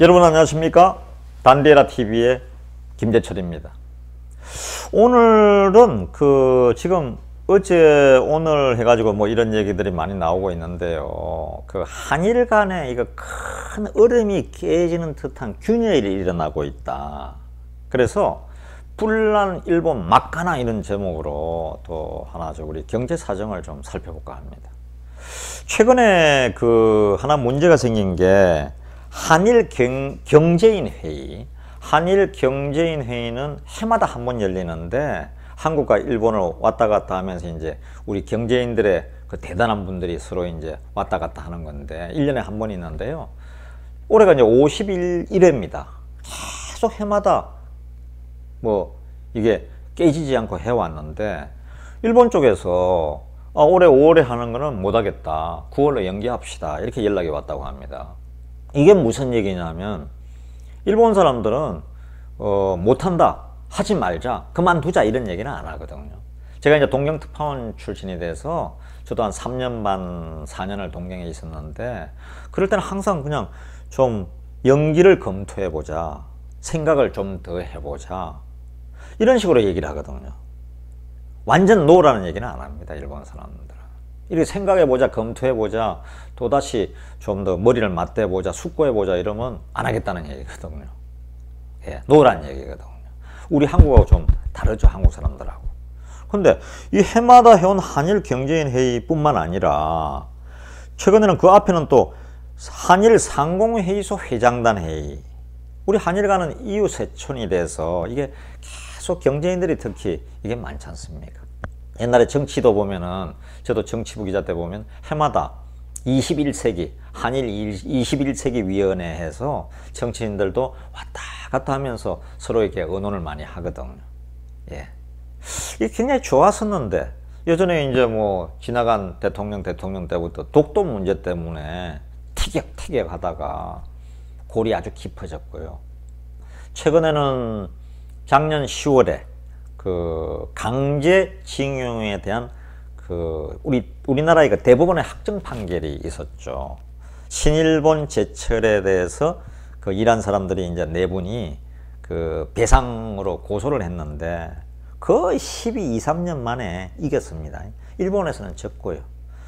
여러분 안녕하십니까? 단데라 TV의 김재철입니다. 오늘은 그 지금 어제 오늘 해가지고 뭐 이런 얘기들이 많이 나오고 있는데요. 그 한일 간에 이거 큰 얼음이 깨지는 듯한 균열이 일어나고 있다. 그래서 불난 일본 막가나 이런 제목으로 또 하나 저 우리 경제 사정을 좀 살펴볼까 합니다. 최근에 그 하나 문제가 생긴 게 한일 경, 경제인 회의, 한일 경제인 회의는 해마다 한 번 열리는데 한국과 일본을 왔다 갔다 하면서 이제 우리 경제인들의 그 대단한 분들이 서로 이제 왔다 갔다 하는 건데 1년에 한 번 있는데요. 올해가 이제 51회입니다. 계속 해마다 뭐 이게 깨지지 않고 해왔는데 일본 쪽에서 아, 올해 5월에 하는 거는 못하겠다. 9월로 연기합시다. 이렇게 연락이 왔다고 합니다. 이게 무슨 얘기냐면 일본 사람들은 어, 못한다. 하지 말자. 그만두자. 이런 얘기는 안 하거든요. 제가 이제 동경 특파원 출신이 돼서 저도 한 3년 반, 4년을 동경에 있었는데 그럴 때는 항상 그냥 좀 연기를 검토해 보자. 생각을 좀 더 해보자. 이런 식으로 얘기를 하거든요. 완전 노라는 얘기는 안 합니다. 일본 사람들은. 이렇게 생각해보자, 검토해보자, 또다시 좀 더 머리를 맞대보자, 숙고해보자 이러면 안 하겠다는 얘기거든요. 예, 노란 얘기거든요. 우리 한국하고 좀 다르죠, 한국 사람들하고. 근데 이 해마다 해온 한일 경제인 회의뿐만 아니라 최근에는 그 앞에는 또 한일 상공회의소 회장단 회의. 우리 한일 간은 이웃 세촌이 돼서 이게 계속 경제인들이 특히 이게 많지 않습니까? 옛날에 정치도 보면은 저도 정치부 기자 때 보면 해마다 21세기 한일 21세기 위원회 해서 정치인들도 왔다 갔다 하면서 서로 이렇게 의논을 많이 하거든요. 예. 이게 굉장히 좋았었는데 예전에 이제 뭐 지나간 대통령 대통령 때부터 독도 문제 때문에 티격태격 하다가 골이 아주 깊어졌고요. 최근에는 작년 10월에 그 강제징용에 대한 그 우리 우리나라의 그 대부분의 확정 판결이 있었죠. 신일본 제철에 대해서 그 일한 사람들이 이제 네 분이 그 배상으로 고소를 했는데 거의 12, 2, 3년 만에 이겼습니다. 일본에서는 졌고요.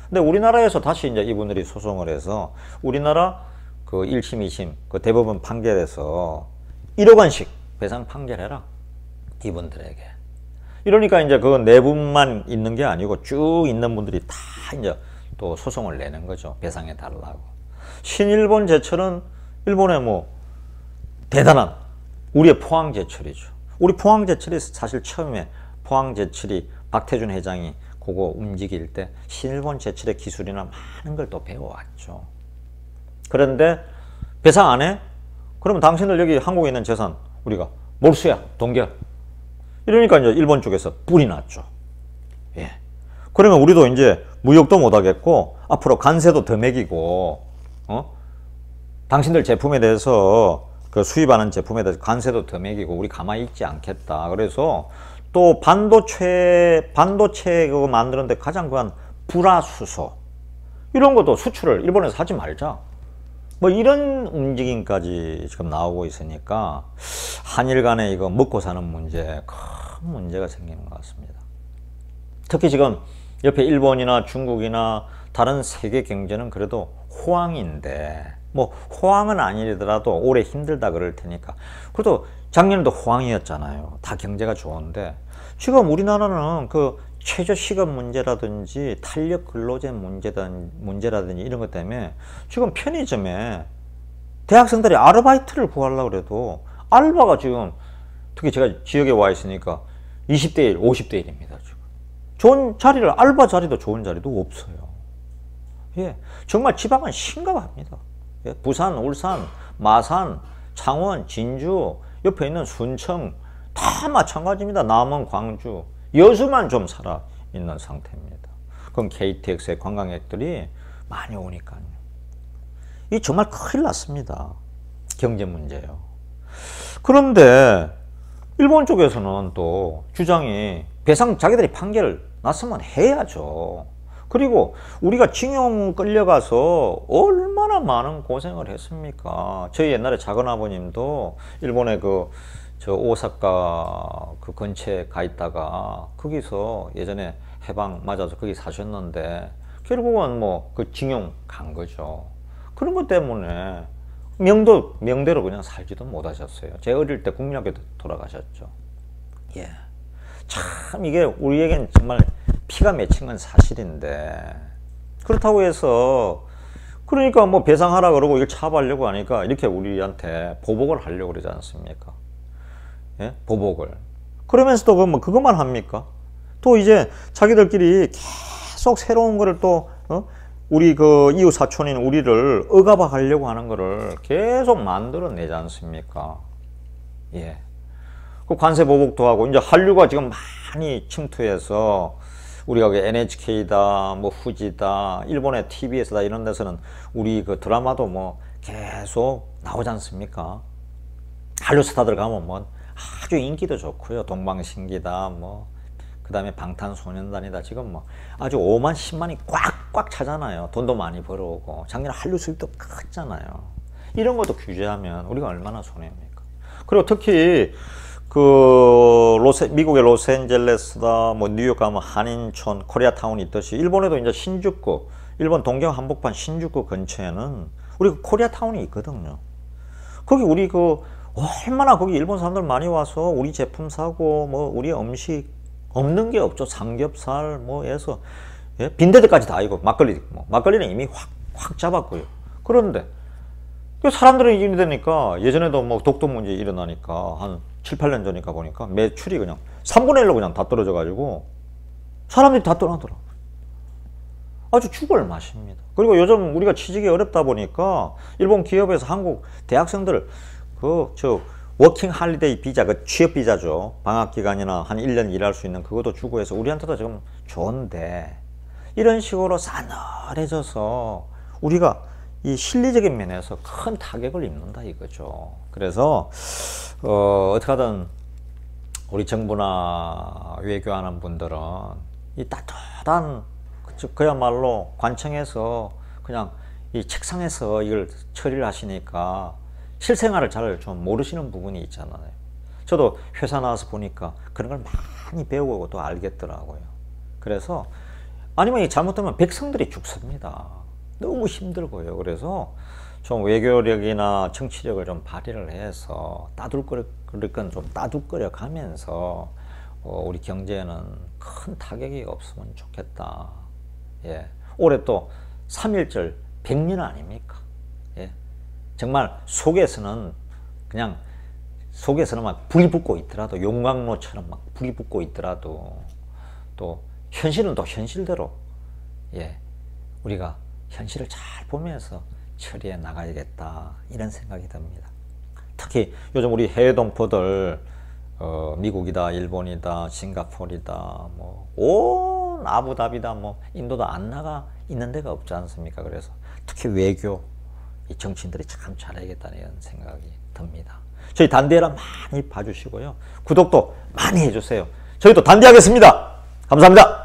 근데 우리나라에서 다시 이제 이분들이 소송을 해서 우리나라 그 1심, 2심 그 대법원 판결에서 1억 원씩 배상 판결해라. 이분들에게. 이러니까 이제 그네 분만 있는 게 아니고 쭉 있는 분들이 다 이제 또 소송을 내는 거죠. 배상해 달라고. 신일본 제철은 일본의 뭐 대단한 우리의 포항 제철이죠. 우리 포항 제철이 사실 처음에 포항 제철이 박태준 회장이 그거 움직일 때 신일본 제철의 기술이나 많은 걸 또 배워왔죠. 그런데 배상 안 해? 그러면 당신들 여기 한국에 있는 재산 우리가 몰수야 동결 이러니까 이제 일본 쪽에서 뿔이 났죠. 예. 그러면 우리도 이제 무역도 못 하겠고 앞으로 관세도 더 매기고 어? 당신들 제품에 대해서 그 수입하는 제품에 대해서 관세도 더 매기고 우리 가만히 있지 않겠다. 그래서 또 반도체 반도체 그거 만드는데 가장 그한 불화수소 이런 것도 수출을 일본에서 하지 말자. 뭐 이런 움직임까지 지금 나오고 있으니까 한일 간에 이거 먹고 사는 문제 큰 문제가 생기는 것 같습니다. 특히 지금 옆에 일본이나 중국이나 다른 세계 경제는 그래도 호황인데 뭐 호황은 아니더라도 올해 힘들다 그럴 테니까 그래도 작년에도 호황이었잖아요. 다 경제가 좋은데 지금 우리나라는 그 최저 시급 문제라든지 탄력 근로제 문제라든지 이런 것 때문에 지금 편의점에 대학생들이 아르바이트를 구하려고 그래도 알바가 지금 특히 제가 지역에 와 있으니까 20대 1, 50대 1입니다. 지금. 좋은 자리를 알바 자리도 좋은 자리도 없어요. 예, 정말 지방은 심각합니다. 예, 부산, 울산, 마산, 창원, 진주, 옆에 있는 순청 다 마찬가지입니다. 남원, 광주, 여수만 좀 살아 있는 상태입니다. 그럼 KTX의 관광객들이 많이 오니까요. 이 정말 큰일 났습니다. 경제 문제요. 그런데 일본 쪽에서는 또 주장이 배상 자기들이 판결을 났으면 해야죠. 그리고 우리가 징용 끌려가서 얼마나 많은 고생을 했습니까? 저희 옛날에 작은 아버님도 일본의 그 저 오사카 그 근처에 가 있다가 거기서 예전에 해방 맞아서 거기 사셨는데 결국은 뭐 그 징용 간 거죠. 그런 것 때문에 명도 명대로 그냥 살지도 못하셨어요. 제 어릴 때 국민학교 돌아가셨죠. 예. 참 이게 우리에겐 정말 피가 맺힌 건 사실인데 그렇다고 해서 그러니까 뭐 배상하라 그러고 이걸 차업하려고 하니까 이렇게 우리한테 보복을 하려고 그러지 않습니까? 예? 보복을. 그러면서도 그뭐 그것만 합니까? 또 이제 자기들끼리 계속 새로운 거를 또 어? 우리 그 이웃 사촌인 우리를 억압하려고 하는 거를 계속 만들어내지 않습니까? 예. 그 관세 보복도 하고 이제 한류가 지금 많이 침투해서 우리가 그 NHK다, 뭐 후지다, 일본의 TV에서다 이런 데서는 우리 그 드라마도 뭐 계속 나오지 않습니까? 한류 스타들 가면 뭐 아주 인기도 좋고요. 동방신기다, 뭐 그 다음에 방탄소년단이다. 지금 뭐 아주 5만 10만이 꽉꽉 차잖아요. 돈도 많이 벌어오고 작년 한류 수입도 컸잖아요. 이런 것도 규제하면 우리가 얼마나 손해입니까? 그리고 특히 그 로세, 미국의 로스앤젤레스다, 뭐 뉴욕 가면 한인촌, 코리아타운이 있듯이 일본에도 이제 신주쿠, 일본 동경 한복판 신주쿠 근처에는 우리 그 코리아타운이 있거든요. 거기 우리 그 얼마나 거기 일본 사람들 많이 와서 우리 제품 사고 뭐 우리 음식 없는 게 없죠. 삼겹살 뭐 해서 예? 빈대들까지 다 이고 막걸리 뭐 막걸리는 이미 확 확 잡았고요. 그런데 그 사람들은 이러니까 예전에도 뭐 독도 문제 일어나니까 한 7, 8년 전이니까 보니까 매출이 그냥 3분의 1로 그냥 다 떨어져 가지고 사람들이 다 떠나더라고요. 아주 죽을 맛입니다. 그리고 요즘 우리가 취직이 어렵다 보니까 일본 기업에서 한국 대학생들 그저 워킹 할리데이 비자 그 취업 비자죠. 방학 기간이나 한 1년 일할 수 있는 그것도 주고 해서 우리한테도 지금 좋은데 이런 식으로 싸늘해져서 우리가 이 실리적인 면에서 큰 타격을 입는다 이거죠. 그래서 어, 어떻게 하든 우리 정부나 외교하는 분들은 이 따뜻한 그야말로 관청에서 그냥 이 책상에서 이걸 처리를 하시니까 실생활을 잘 좀 모르시는 부분이 있잖아요. 저도 회사 나와서 보니까 그런 걸 많이 배우고 또 알겠더라고요. 그래서 아니면 잘못되면 백성들이 죽습니다. 너무 힘들고요. 그래서 좀 외교력이나 정치력을 좀 발휘를 해서 따둘거릴 건 좀 따둘거려 가면서 어, 우리 경제에는 큰 타격이 없으면 좋겠다. 예. 올해 또 3.1절 100년 아닙니까? 예. 정말 속에서는 그냥 속에서는 막 불이 붙고 있더라도 용광로처럼 막 불이 붙고 있더라도 또 현실은 또 현실대로 예. 우리가 현실을 잘 보면서 처리해 나가야겠다 이런 생각이 듭니다. 특히 요즘 우리 해외 동포들 어, 미국이다, 일본이다, 싱가포르다, 뭐온 아부다비다, 뭐 인도도 안 나가 있는 데가 없지 않습니까? 그래서 특히 외교 이 정치인들이 참 잘해야겠다는 생각이 듭니다. 저희 단대라 많이 봐주시고요. 구독도 많이 해주세요. 저희도 단대하겠습니다. 감사합니다.